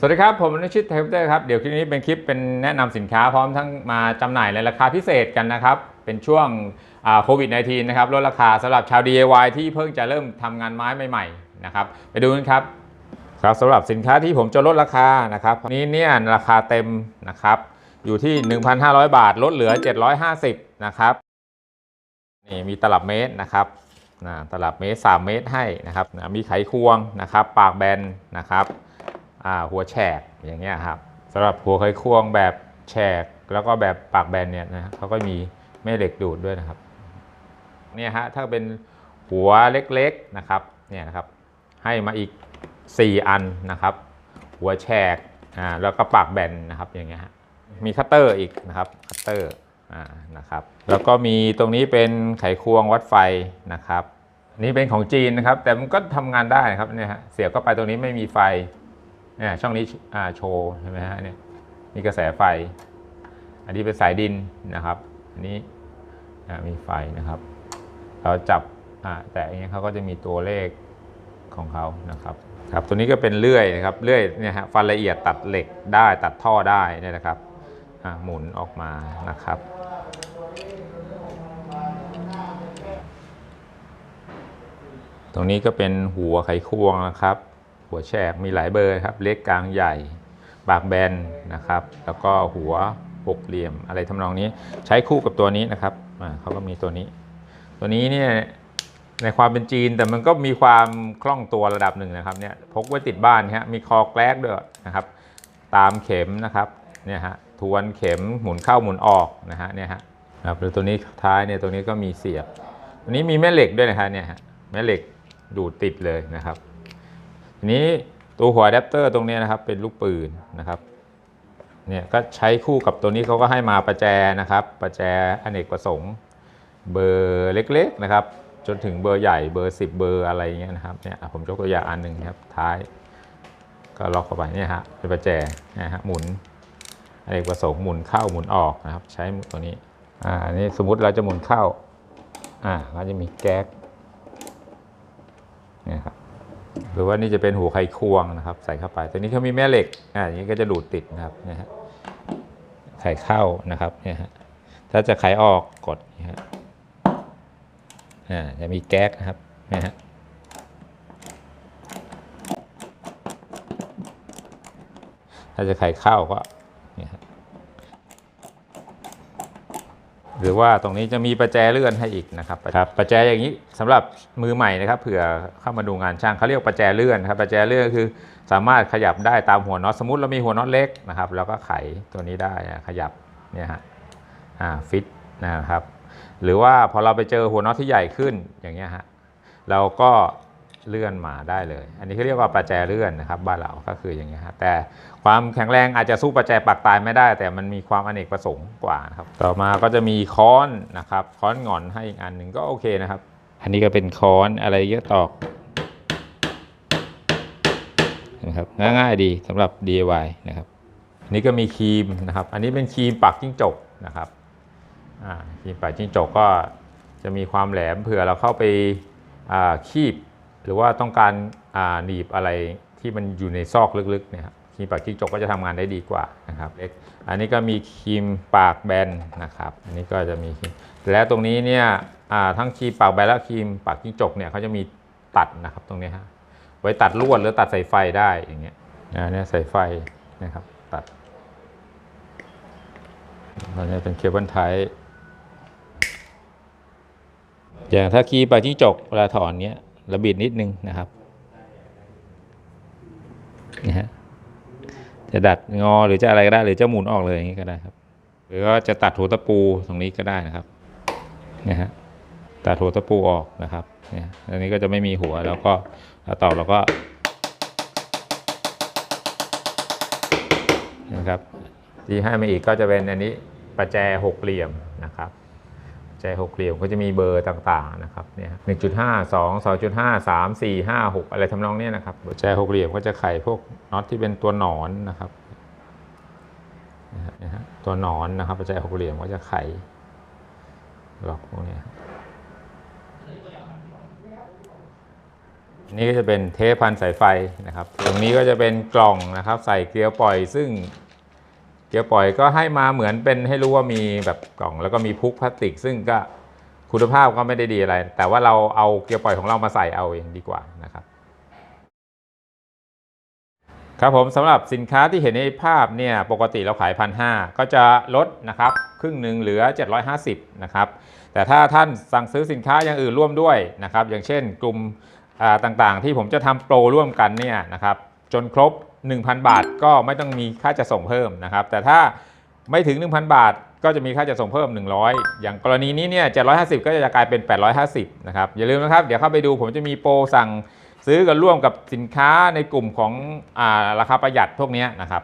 สวัสดีครับ ผมนุชิตเทปเตอร์ครับ เดี๋ยวคลิปนี้เป็นคลิปเป็นแนะนำสินค้าพร้อมทั้งมาจำหน่ายในราคาพิเศษกันนะครับ เป็นช่วงโควิด -19 นะครับลดราคาสำหรับชาว DIY ที่เพิ่งจะเริ่มทำงานไม้ใหม่ๆนะครับไปดูกันครับครับสำหรับสินค้าที่ผมจะลดราคานะครับนี้เนี่ยราคาเต็มนะครับอยู่ที่ 1,500 บาท ลดเหลือ 750นะครับนี่มีตลับเมตรนะครับนะตลับเมตร 3 เมตรให้นะครับมีไขควงนะครับ ปากแบนนะครับ หัวแฉกอย่างเงี้ยครับสำหรับหัวไขควงแบบแฉกแล้วก็แบบปากแบนเนี่ยนะเขาก็มีแม่เหล็กดูดด้วยนะครับเนี่ยฮะถ้าเป็นหัวเล็กๆนะครับเนี่ยนะครับให้มาอีก 4 อันนะครับ หัวแฉกอ่าแล้วก็ปากแบนนะครับอย่างเงี้ยฮะมีคัตเตอร์อีกนะครับคัตเตอร์อ่านะครับแล้วก็มีตรงนี้เป็นไขควงวัดไฟนะครับนี่เป็นของจีนนะครับ แต่มันก็ทำงานได้นะครับเนี่ยฮะเสียบเข้าไปตรงนี้ไม่มีไฟ เนี่ยช่องนี้โชว์ใช่ไหมฮะเนี่ยมีกระแสไฟ อันนี้เป็นสายดินนะครับ อันนี้มีไฟนะครับ เราจับแต่อย่างเงี้ยเขาก็จะมีตัวเลขของเขานะครับครับตัวนี้ก็เป็นเลื่อยนะครับเลื่อยเนี่ยฮะฟันละเอียดตัดเหล็กได้ตัดท่อได้เนี่ยนะครับหมุนออกมานะครับตรงนี้ก็เป็นหัวไขควงนะครับ หัวแฉกมีหลายเบอร์ครับ เล็กกลางใหญ่ปากแบนนะครับ แล้วก็หัวหกเหลี่ยมอะไรทำนองนี้ใช้คู่กับตัวนี้นะครับอ่าเขาก็มีตัวนี้ ตัวนี้เนี่ยในความเป็นจีนแต่มันก็มีความคล่องตัวระดับหนึ่งนะครับเนี่ยพกไว้ติดบ้านฮะมีคอแกลกด้วยนะครับ ตามเข็มนะครับเนี่ยฮะทวนเข็มหมุนเข้าหมุนออกนะฮะเนี่ยฮะครับหรือตัวนี้ท้ายเนี่ยตรงนี้ก็มีเสียบตัวนี้มีแม่เหล็กด้วยนะครับเนี่ยฮะแม่เหล็กดูดติดเลยนะครับ ทีนี้ตัวหัวอะแดปเตอร์ตรงนี้นะครับเป็นลูกปืนนะครับเนี่ยก็ใช้คู่กับตัวนี้เขาก็ให้มาประแจนะครับ ประแจอเนกประสงค์เบอร์เล็กๆนะครับ จนถึงเบอร์ใหญ่เบอร์ 10 เบอร์อะไรเงี้ยนะครับเนี่ยผมยกตัวอย่างอันหนึ่งครับท้าย ก็ล็อกเข้าไปเนี่ยฮะเป็นประแจนะฮะหมุนอเนกประสงค์หมุนเข้าหมุนออกนะครับ ใช้ตัวนี้อ่านนี้สมมุติเราจะหมุนเข้าอ่าก็จะมีแก๊กเนี่ยครับห รือว่านี่จะเป็นหัวไขควงนะครับ ใส่เข้าไปตัวนี้เขามีแม่เหล็กอ่าอย่างนี้ก็จะดูดติดนะครับนี่ฮะไขเข้านะครับเนี่ยฮะถ้าจะไขออกกดนี่ฮะอ่าจะมีแก๊กนะครับนี่ฮะถ้าจะไขเข้าก็เนี่ยฮะ หรือว่าตรงนี้จะมีประแจเลื่อนให้อีกนะครับครับประแจอย่างนี้สำหรับมือใหม่นะครับเผื่อเข้ามาดูงานช่างเขาเรียกประแจเลื่อนครับประแจเลื่อนก็คือ สามารถขยับได้ตามหัวน็อตสมมติเรามีหัวน็อตเล็กนะครับเราก็ไขตัวนี้ได้นะขยับเนี่ยฮะอ่าฟิตนะครับหรือว่าพอเราไปเจอหัวน็อตที่ใหญ่ขึ้นอย่างเงี้ยฮะเราก็ เลื่อนมาได้เลย อันนี้เขาเรียกว่าประแจเลื่อนนะครับบ้านเราก็คืออย่างเงี้ยฮะแต่ความแข็งแรงอาจจะสู้ประแจปักตายไม่ได้ แต่มันมีความอเนกประสงค์กว่านะครับต่อมาก็จะมีค้อนนะครับค้อนหงอนให้อีกอันหนึ่งก็โอเคนะครับ อันนี้ก็เป็นค้อนอะไรเยอะตอกนะครับง่ายๆดีสำหรับ DIY นะครับอันนี้ก็มีครีมนะครับ อันนี้เป็นครีมปักจิ้งจกนะครับอ่าครีมปัดจิ้งจกก็จะมีความแหลมเผื่อเราเข้าไปอ่าคีบ หรือว่าต้องการหนีบอะไรที่มันอยู่ในซอกลึกๆเนี่ยครีมปัดจิ้งจกก็จะทำงานได้ดีกว่านะครับอันนี้ก็มีครีมปากแบนนะครับ อันนี้ก็จะมีครีมแล้วตรงนี้เนี่ยทั้งครีมปากแบนและครีมปากจิ้งจกเนี่ยเขาจะมีตัดนะครับตรงนี้ฮะไว้ตัดลวดหรือตัดสายไฟได้อย่างเงี้ยนะเนี่ยสายไฟนะครับตัดอันนี้เป็นเคเบิลไทป์อย่างถ้าคีย์ปากจิ้งจกเวลาถอนเนี้ย ระบิดนิดนึงนะครับนี่ฮะจะดัดงอหรือจะอะไรก็ได้หรือจะหมุนออกเลยอย่างนี้ก็ได้ครับ หรือว่าจะตัดหัวตะปูตรงนี้ก็ได้นะครับนี่ฮะตัดหัวตะปูออกนะครับเนี่ยอันนี้ก็จะไม่มีหัวแล้วก็ถ้าตอกเราก็นะครับที่ให้มาอีกก็จะเป็นอันนี้ประแจหกเหลี่ยมนะครับ ใจหกเหลี่ยมก็จะมีเบอร์ต่างๆนะครับเนี่ยหนึ่งจุดห้าสองสองจุดห้าสามสี่ห้าหกอะไรทำนองเนี้ยนะครับใจหกเหลี่ยมก็จะไขพวกน็อตที่เป็นตัวหนอนนะครับนะฮะตัวหนอนนะครับใจหกเหลี่ยมก็จะไขหลอกพวกเนี้ยนี่ก็จะเป็นเทปพันสายไฟนะครับ ตรงนี้ก็จะเป็นกล่องนะครับ ใส่เกลียวปล่อยซึ่ง เกลียวปล่อยก็ให้มาเหมือนเป็นให้รู้ว่ามีแบบกล่อง แล้วก็มีพุกพลาสติก ซึ่งก็คุณภาพก็ไม่ได้ดีอะไร แต่ว่าเราเอาเกลียวปล่อยของเรามาใส่เอาเองดีกว่านะครับ ครับผมสำหรับสินค้าที่เห็นในภาพเนี่ยปกติเราขายพันหก็จะลดนะครับครึ่งหนึ่งเหลือ 750นะครับแต่ถ้าท่านสั่งซื้อสินค้าอย่างอื่นร่วมด้วยนะครับอย่างเช่นกลุ่มอ่าต่างๆ ที่ผมจะทำโปรร่วมกันเนี่ยนะครับจนครบ1,000 บาทก็ไม่ต้องมีค่าจะส่งเพิ่มนะครับ แต่ถ้าไม่ถึง 1,000 บาท ก็จะมีค่าจะส่งเพิ่ม 100 อย่างกรณีนี้เนี่ย750 ก็จะกลายเป็น 850 นะครับ อย่าลืมนะครับ เดี๋ยวเข้าไปดูผมจะมีโปรสั่งซื้อกันร่วมกับสินค้าในกลุ่มของอาราคาประหยัดพวกนี้นะครับ